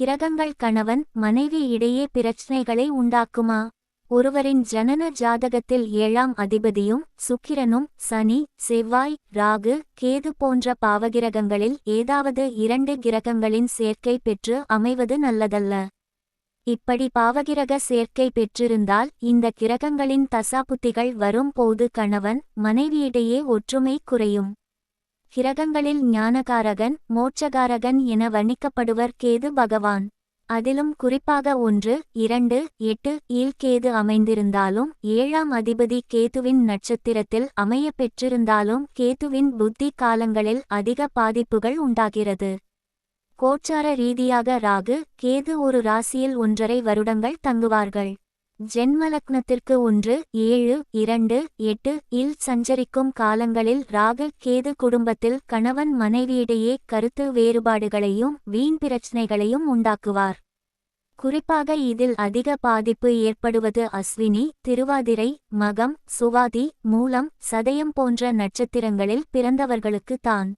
கிரகங்கள் கணவன் மனைவி இடையே பிரச்சனைகளை உண்டாக்குமா? ஒருவரின் ஜனன ஜாதகத்தில் ஏழாம் அதிபதியும் சுக்கிரனும் சனி செவ்வாய் ராகு கேது போன்ற பாவகிரகங்களில் ஏதாவது இரண்டு கிரகங்களின் சேர்க்கை பெற்று அமைவது நல்லதல்ல. இப்படி பாவகிரக சேர்க்கை பெற்றிருந்தால் இந்த கிரகங்களின் தசாபுத்திகள் வரும் போது கணவன் மனைவியிடையே ஒற்றுமை குறையும். கிரகங்களில் ஞானகாரகன் மோட்சகாரகன் என வர்ணிக்கப்படுவர் கேது பகவான். அதிலும் குறிப்பாக ஒன்று இரண்டு எட்டு இல் கேது அமைந்திருந்தாலும் ஏழாம் அதிபதி கேதுவின் நட்சத்திரத்தில் அமைய பெற்றிருந்தாலும் கேதுவின் புத்தி காலங்களில் அதிக பாதிப்புகள் உண்டாகிறது. கோச்சார ரீதியாக ராகு கேது ஒரு ராசியில் ஒன்றரை வருடங்கள் தங்குவார்கள். ஜென்மலக்னத்திற்கு ஒன்று ஏழு இரண்டு எட்டு இல் சஞ்சரிக்கும் காலங்களில் ராகு கேது குடும்பத்தில் கணவன் மனைவியிடையே கருத்து வேறுபாடுகளையும் வீண் பிரச்சனைகளையும் உண்டாக்குவார். குறிப்பாக இதில் அதிக பாதிப்பு ஏற்படுவது அஸ்வினி திருவாதிரை மகம் சுவாதி மூலம் சதயம் போன்ற நட்சத்திரங்களில் பிறந்தவர்களுக்கு தான்.